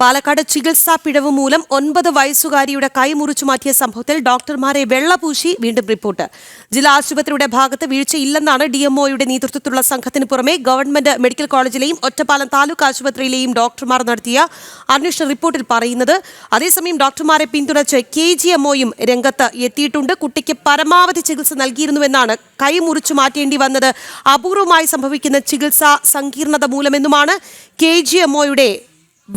പാലക്കാട് ചികിത്സാ പിഴവ് മൂലം ഒൻപത് വയസ്സുകാരിയുടെ കൈ മുറിച്ചു മാറ്റിയ സംഭവത്തിൽ ഡോക്ടർമാരെ വെള്ളപൂശി വീണ്ടും റിപ്പോർട്ട്. ജില്ലാ ആശുപത്രിയുടെ ഭാഗത്ത് വീഴ്ചയില്ലെന്നാണ് ഡി ഡിഎംഒയുടെ നേതൃത്വത്തിലുള്ള സംഘത്തിന് പുറമെ ഗവൺമെന്റ് മെഡിക്കൽ കോളേജിലെയും ഒറ്റപ്പാലം താലൂക്ക് ആശുപത്രിയിലെയും ഡോക്ടർമാർ നടത്തിയ അന്വേഷണ റിപ്പോർട്ടിൽ പറയുന്നത് അതേസമയം ഡോക്ടർമാരെ പിന്തുണച്ച് കെ ജി എംഒയും രംഗത്ത് എത്തിയിട്ടുണ്ട്. കുട്ടിക്ക് പരമാവധി ചികിത്സ നൽകിയിരുന്നുവെന്നാണ് കൈ മുറിച്ചു മാറ്റേണ്ടി വന്നത്. അപൂർവമായി സംഭവിക്കുന്ന ചികിത്സാ സങ്കീർണത മൂലമെന്നുമാണ് കെ ജി എംഒയുടെ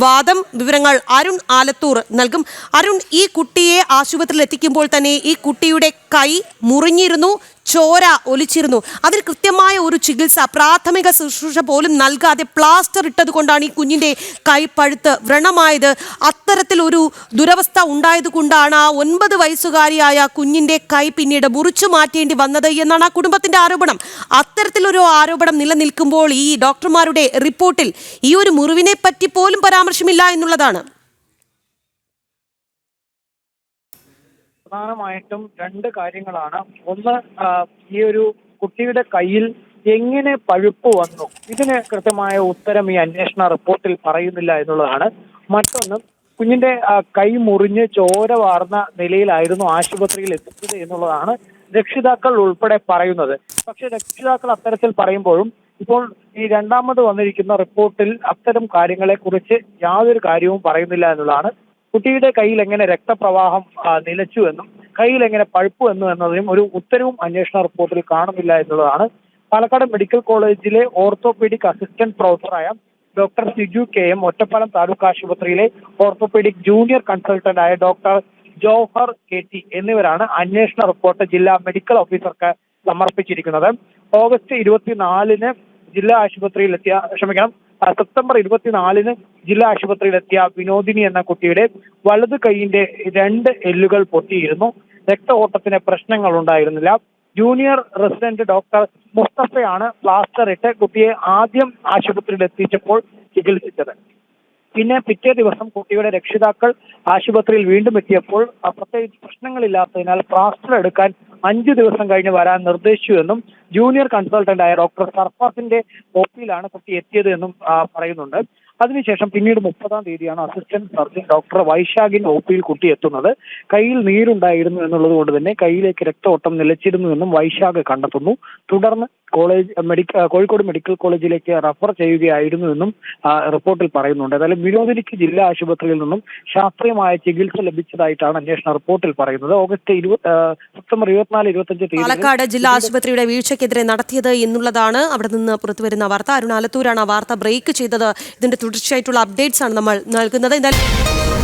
വാദം വിവരങ്ങൾ അരുൺ ആലത്തൂർ നൽകും. അരുൺ ഈ കുട്ടിയെ ആശുപത്രിയിൽ എത്തിക്കുമ്പോൾ തന്നെ ഈ കുട്ടിയുടെ കൈ മുറിഞ്ഞിരുന്നു. ചോര ഒലിച്ചിരുന്നു. അതിൽ കൃത്യമായ ഒരു ചികിത്സ പ്രാഥമിക ശുശ്രൂഷ പോലും നൽകാതെ പ്ലാസ്റ്റർ ഇട്ടത് കൊണ്ടാണ് ഈ കുഞ്ഞിന്റെ കൈ പഴുത്ത് വ്രണമായത്. അത്തരത്തിൽ ഒരു ദുരവസ്ഥ ഉണ്ടായത് കൊണ്ടാണ് ആ ഒൻപത് വയസ്സുകാരിയായ കുഞ്ഞിന്റെ കൈ പിന്നീട് മുറിച്ചു മാറ്റേണ്ടി വന്നത് എന്നാണ് ആ കുടുംബത്തിന്റെ ആരോപണം. അത്തരത്തിലൊരു ആരോപണം നിലനിൽക്കുമ്പോൾ ഈ ഡോക്ടർമാരുടെ റിപ്പോർട്ടിൽ ഈ ഒരു മുറിവിനെ പറ്റി പോലും പരാമർശമില്ല എന്നുള്ളതാണ്. പ്രധാനമായിട്ടും രണ്ട് കാര്യങ്ങളാണ്. ഒന്ന് ഈ ഒരു കുട്ടിയുടെ കയ്യിൽ എങ്ങനെ പഴുപ്പ് വന്നു? ഇതിന് കൃത്യമായ ഉത്തരം ഈ അന്വേഷണ റിപ്പോർട്ടിൽ പറയുന്നില്ല എന്നുള്ളതാണ്. മറ്റൊന്ന് കുഞ്ഞിന്റെ കൈ മുറിഞ്ഞ് ചോര വാർന്ന നിലയിലായിരുന്നു ആശുപത്രിയിൽ എത്തിച്ചത് എന്നുള്ളതാണ് രക്ഷിതാക്കൾ ഉൾപ്പെടെ പറയുന്നത്. പക്ഷെ രക്ഷിതാക്കൾ അത്തരത്തിൽ പറയുമ്പോഴും ഇപ്പോൾ ഈ രണ്ടാമത് വന്നിരിക്കുന്ന റിപ്പോർട്ടിൽ അത്തരം കാര്യങ്ങളെ കുറിച്ച് യാതൊരു കാര്യവും പറയുന്നില്ല എന്നുള്ളതാണ് കുട്ടിയുടെ കയ്യിൽ എങ്ങനെ രക്തപ്രവാഹം നിലച്ചു എന്നും കയ്യിൽ എങ്ങനെ പഴുപ്പ് എന്നും എന്നതിനും ഒരു ഉത്തരവും അന്വേഷണ റിപ്പോർട്ടിൽ കാണുന്നില്ല എന്നുള്ളതാണ് പാലക്കാട് മെഡിക്കൽ കോളേജിലെ orthopaedic assistant പ്രൊഫസറായ doctor Siju K M Ottapalam taluk ആശുപത്രിയിലെ ഓർത്തോപീഡിക് ജൂനിയർ കൺസൾട്ടന്റ് ആയ ഡോക്ടർ ജോഹർ കെ ടി എന്നിവരാണ് അന്വേഷണ റിപ്പോർട്ട് ജില്ലാ മെഡിക്കൽ ഓഫീസർക്ക് സമർപ്പിച്ചിരിക്കുന്നത്. ഓഗസ്റ്റ് ഇരുപത്തിനാലിന് ജില്ലാ ആശുപത്രിയിലെത്തിയ ക്ഷമിക്കണം സെപ്റ്റംബർ ഇരുപത്തിനാലിന് ജില്ലാ ആശുപത്രിയിലെത്തിയ വിനോദിനി എന്ന കുട്ടിയുടെ വലത് കൈയിന്റെ രണ്ട് എല്ലുകൾ പൊട്ടിയിരുന്നു. രക്ത ഓട്ടത്തിന് പ്രശ്നങ്ങൾ ഉണ്ടായിരുന്നില്ല ജൂനിയർ റെസിഡന്റ് ഡോക്ടർ മുസ്തഫയാണ് പ്ലാസ്റ്റർ ഇട്ട് കുട്ടിയെ ആദ്യം ആശുപത്രിയിൽ എത്തിച്ചപ്പോൾ ചികിത്സിച്ചത്. പിന്നെ പിറ്റേ ദിവസം കുട്ടിയുടെ രക്ഷിതാക്കൾ ആശുപത്രിയിൽ വീണ്ടും എത്തിയപ്പോൾ പ്രത്യേകിച്ച് പ്രശ്നങ്ങളില്ലാത്തതിനാൽ പ്ലാസ്റ്റർ എടുക്കാൻ അഞ്ചു ദിവസം കഴിഞ്ഞ് വരാൻ നിർദ്ദേശിച്ചു എന്നും ജൂനിയർ കൺസൾട്ടന്റായ ഡോക്ടർ സർഫാസിന്റെ ഒപ്പിയിലാണ് കുട്ടി എത്തിയത് എന്നും പറയുന്നുണ്ട്. അതിനുശേഷം പിന്നീട് മുപ്പതാം തീയതിയാണ് അസിസ്റ്റന്റ് സർജൻ ഡോക്ടർ വൈശാഖിന്റെ ഒപ്പിയിൽ കുട്ടി എത്തുന്നത്. കയ്യിൽ നീരുണ്ടായിരുന്നു എന്നുള്ളത് കൊണ്ട് തന്നെ കയ്യിലേക്ക് രക്തഓട്ടം നിലച്ചിരുന്നു എന്നും വൈശാഖ് കണ്ടെത്തുന്നു. തുടർന്ന് കോളേജ് മെഡിക്കൽ കോഴിക്കോട് മെഡിക്കൽ കോളേജിലേക്ക് റഫർ ചെയ്യുകയായിരുന്നു എന്നും റിപ്പോർട്ടിൽ പറയുന്നുണ്ട്. ഏതായാലും വിനോദിനിക്ക് ജില്ലാ ആശുപത്രിയിൽ നിന്നും ശാസ്ത്രീയമായ ചികിത്സ ലഭിച്ചതായിട്ടാണ് അന്വേഷണ റിപ്പോർട്ടിൽ പറയുന്നത്. ഓഗസ്റ്റ് സെപ്റ്റംബർ ഇരുപത്തിനാല് ഇരുപത്തഞ്ച് തീയതി പാലക്കാട് ജില്ലാ ആശുപത്രിയുടെ വീഴ്ചയ്ക്കെതിരെ നടത്തിയത് എന്നുള്ളതാണ് അവിടെ നിന്ന് പുറത്തുവരുന്ന വാർത്ത. അരുണാലത്തൂരാണ് ആ വാർത്ത ബ്രേക്ക് ചെയ്തത്. ഇതിന്റെ തുടർച്ചയായിട്ടുള്ള അപ്ഡേറ്റ്സ് ആണ് നമ്മൾ നൽകുന്നത്. എന്തായാലും